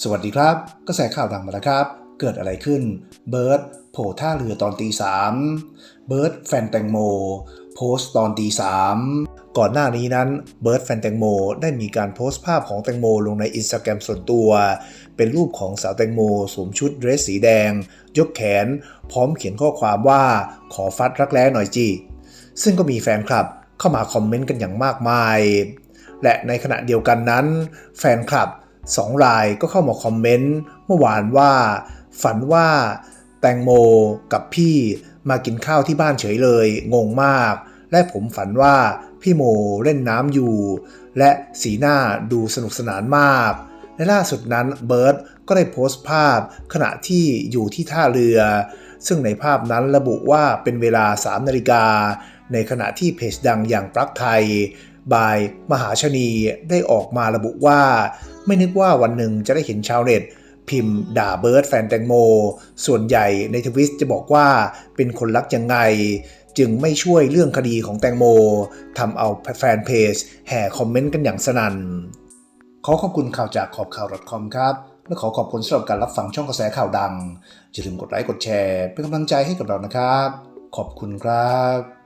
สวัสดีครับ กระแสข่าวดังมาแล้วครับ เกิดอะไรขึ้น เบิร์ดโผล่ท่าเรือตอนตีสามเบิร์ดแฟนแตงโม โพสต์ตอนตีสามก่อนหน้านี้นั้นเบิร์ดแฟนแตงโมได้มีการโพสต์ภาพของแตงโมลงในอินสตาแกรมส่วนตัว เป็นรูปของสาวแตงโมสวมชุดเดรสสีแดง ยกแขน พร้อมเขียนข้อความว่าขอฟัดรักแร้หน่อยจีซึ่งก็มีแฟนคลับเข้ามาคอมเมนต์กันอย่างมากมาย และในขณะเดียวกันนั้น แฟนคลับ สองรายก็เข้ามาคอมเมนต์เมื่อวานว่า ฝันว่าแตงโมกับพี่มากินข้าวที่บ้านเฉยเลย งงมาก และผมฝันว่าพี่โมเล่นน้ำอยู่ และสีหน้าดูสนุกสนานมากและล่าสุดนั้นเบิร์ตก็ได้โพสต์ภาพขณะที่อยู่ที่ท่าเรือ ซึ่งในภาพนั้นระบุว่าเป็นเวลา 3 นาฬิกา ในขณะที่เพจดังอย่างปลั๊กไทย บายมหาชนีได้ออกมาระบุว่า ไม่นึกว่าวันหนึ่งจะได้เห็นชาวเน็ต พิมพ์ด่าเบิร์ดแฟนแตงโม ส่วนใหญ่ในทวิสจะบอกว่าเป็นคนรักยังไง จึงไม่ช่วยเรื่องคดีของแตงโมทำเอาแฟนเพจแห่คอมเมนต์กันอย่างสนั่นขอขอบคุณข่าวจากขอบข่าว .com ครับและขอขอบคุณสำหรับการรับฟังช่องกระแสข่าวดังอย่าลืมกดไลค์กดแชร์ เป็นกำลังใจให้กับเรานะครับ ขอบคุณครับ